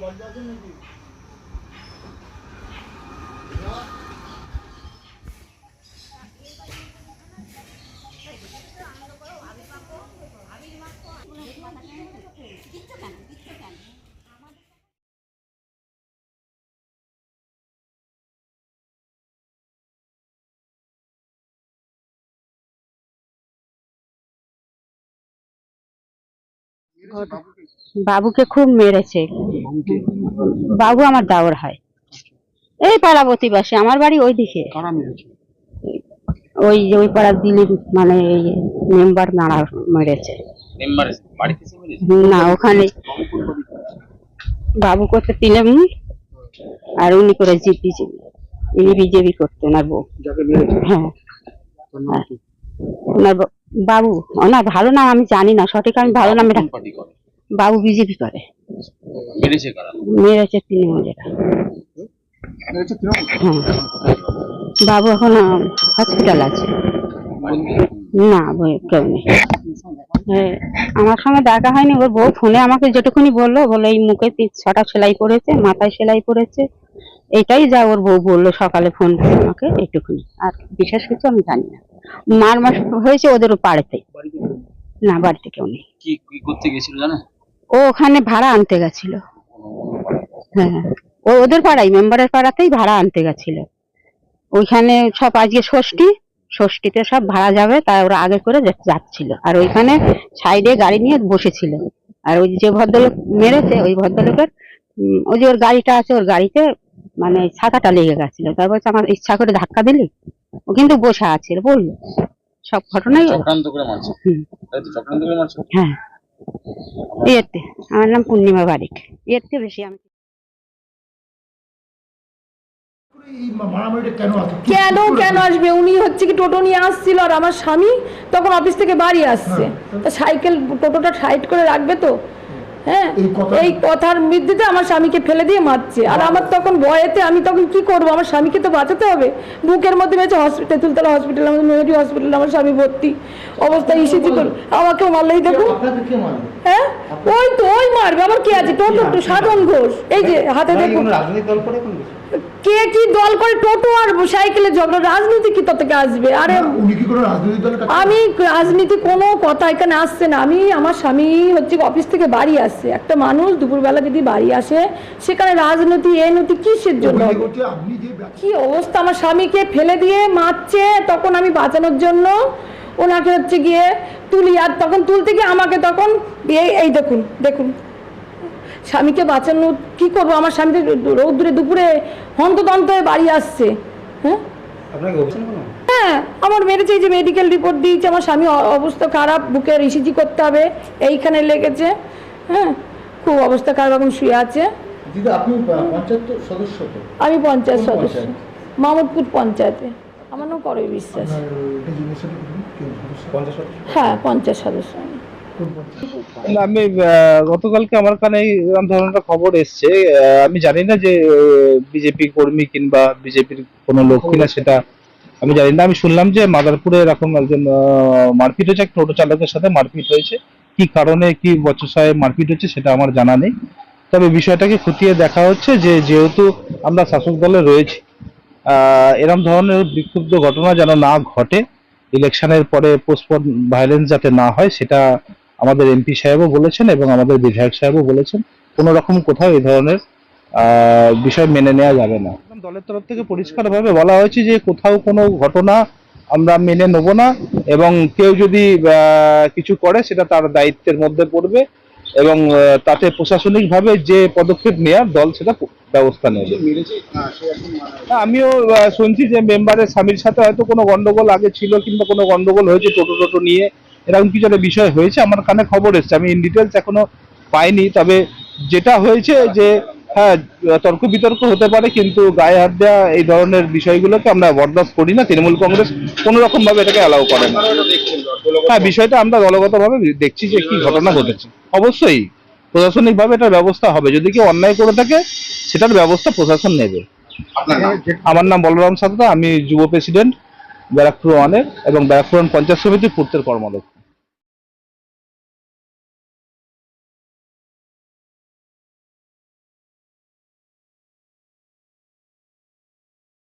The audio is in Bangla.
ဘာလို့ကြောက်နေပြီ বাবুকে? খুব মেরেছে। বাবু আমার দাওর হয়। এই পাড়া প্রতিবাসী আমার বাড়ি ওইদিকে। কারা মেরেছে? ওই যে ওই পাড়ার দিলীপ মানে এই মেম্বার মারা মেরেছে। না ওখানে বাবু করতে তৃণমূল আর উনি করে জিপি ইনি বিজেপি করতো ওনার বউ। হ্যাঁ। কি? ওনার ব- বাবু না ভালো নাম আমি জানি না সঠিক আমি ভালো নাম এটা বাবু বিজেপি করে। মেরেছে কারা? মেরেছে তৃণমূলেরা হ্যাঁ। বাবু এখন হসপিটাল আছে। না বই- কেউ নেই। হ্যাঁ, আমার সঙ্গে দেখা হয়নি ওর বউ ফোনে আমাকে যেটুকুনি বলল বলে এই মুখে ছটা সেলাই করেছে মাথায় সেলাই করেছে। এটাই যা ওর বউ বলল সকালে ফোন করে আমাকে এইটুকুনি। আর বিশেষ কিছু আমি জানি না। মার মাস হয়েছে ওদের পাড়েতে না বাড়িতে কেউ নেই। কি কি করতে গেছিল জানো? ও ওখানে ভাড়া আনতে গেছিল। হ্যাঁ ও ওদের পাড়াই মেম্বারের পাড়াতেই ভাড়া আনতে গেছিল। ওইখানে সব আজকে ষষ্ঠী ষষ্ঠীতে সব ভাড়া যাবে তাই ওরা আগে করে যাচ্ছিল। আর ওইখানে সাইডে গাড়ি নিয়ে বসেছিল। আর ওই যে ভদ্রলোক মেরেছে ওই ভদ্রলোকের ওই যে ওর গাড়িটা আছে ওর গাড়িতে মানে ছাতাটা লেগে গেছিল। তারপর বলছে আমার ইচ্ছা করে ধাক্কা দিলি? ও কিন্তু বসে আছে বলল। সব ঘটনাই হ্যাঁ। আমার নাম পূর্ণিমা বারিক। এর থেকে বেশি আমি কেন কেন? আসবে? উনি হচ্ছে কি টোটো নিয়ে আসছিল আর আমার স্বামী তখন অফিস থেকে বাড়ি আসছে। হ্যাঁ। তা সাইকেল টোটোটা সাইড করে রাখবে তো? হ্যাঁ এই কথার আমার স্বামীকে ফেলে দিয়ে মারছে। আর আমার তখন ভয়েতে আমি তখন কি করব? আমার স্বামীকে তো বাঁচাতে হবে। বুকের মধ্যে হসপিটাল তেঁতুলতলা হসপিটাল আমাদের মেয়েটি হসপিটাল আমার স্বামী ভর্তি অবস্থা ইসিজি করে আমাকেও মারলেই হ্যাঁ? ওই তো ওই মারবে। আবার কে আছে? টোটো সাধন ঘোষ। এই যে হাতে দেখুন। কে কি দল করে? টোটো সাইকেলে ঝগড়া রাজনীতি কি থেকে আসবে? আরে আমি রাজনীতি কোনো কথা এখানে আসছে না। আমি আমার স্বামী হচ্ছে অফিস থেকে বাড়ি আসছে। একটা মানুষ দুপুরবেলা যদি বাড়ি আসে সেখানে রাজনীতি এ নতি কিসের জন্য? কি অবস্থা? আমার স্বামীকে ফেলে দিয়ে মারছে তখন আমি বাঁচানোর জন্য ওনাকে হচ্ছে গিয়ে তুলি আর তখন তুলতে গিয়ে আমাকে তখন এই এই দেখুন দেখুন। স্বামীকে বাঁচানো কি করব? আমার স্বামী রৌদ্রে দুপুরে হন্তদন্ত হয়ে বাড়ি আসছে। হ্যাঁ? হ্যাঁ আমার মেরেছে যে মেডিকেল রিপোর্ট দিয়েছে আমার স্বামী অবস্থা খারাপ বুকের ইসিজি করতে হবে এইখানে লেগেছে হ্যাঁ? খুব অবস্থা খারাপ এখন শুয়ে আছে। আমি পঞ্চায়েত সদস্য? মামুদপুর পঞ্চায়েতে। আমার নাম করবে বিশ্বাস। হ্যাঁ পঞ্চায়েত সদস্য আমি। না, আমি গতকালকে আমার কানে এরকম ধরনের খবর এসছে। আমি জানি না যে বিজেপি কর্মী কিংবা বিজেপির কোনো লোক কিনা সেটা আমি জানি না। আমি শুনলাম যে মাদারপুরে এরকম একজন মারপিট হয়েছে এক টোটো চালকের সাথে মারপিট হয়েছে। কি কারণে কি বচসায় মারপিট হচ্ছে সেটা আমার জানা নেই। তবে বিষয়টাকে খতিয়ে দেখা হচ্ছে যে যেহেতু আমরা শাসক দলে রয়েছি আহ, এরম ধরনের বিক্ষুব্ধ ঘটনা যেন না ঘটে ইলেকশনের পরে পোস্টপন ভায়োলেন্স যাতে না হয় সেটা আমাদের এমপি সাহেবও বলেছেন এবং আমাদের বিধায়ক সাহেবও বলেছেন, কোনো রকম কোথাও এই ধরনের বিষয় মেনে নেওয়া যাবে না। দলের তরফ থেকে পরিষ্কারভাবে বলা হয়েছে যে কোথাও কোনো ঘটনা আমরা মেনে নেব না এবং কেউ যদি কিছু করে সেটা তার দায়িত্বের মধ্যে পড়বে এবং তাতে প্রশাসনিকভাবে যে পদক্ষেপ নেওয়ার দল সেটা ব্যবস্থা নেবে। আমিও শুনছি যে মেম্বারের স্বামীর সাথে হয়তো কোনো গন্ডগোল আগে ছিল কিংবা কোনো গন্ডগোল হয়েছে টোটো টোটো নিয়ে। এরকম কিছু একটা বিষয় হয়েছে আমার কানে খবর এসছে। আমি ইন ডিটেলস এখনও পাইনি তবে যেটা হয়েছে যে হ্যাঁ তর্ক বিতর্ক হতে পারে কিন্তু গায়ে হাত দেওয়া এই ধরনের বিষয়গুলোকে আমরা বরদাস্ত করি না। তৃণমূল কংগ্রেস কোনো রকম ভাবে এটাকে অ্যালাউ করে না। হ্যাঁ বিষয়টা আমরা দলগতভাবে দেখছি যে কি ঘটনা ঘটেছে। অবশ্যই প্রশাসনিকভাবে এটার ব্যবস্থা হবে। যদি কেউ অন্যায় করে থাকে সেটার ব্যবস্থা প্রশাসন নেবে। আমার নাম বলরাম সাতরা আমি যুব প্রেসিডেন্ট ব্যারাকপুর ওয়ানের এবং ব্যারাকপুর পঞ্চায়েত সমিতির পূর্তের কর্মদক্ষ।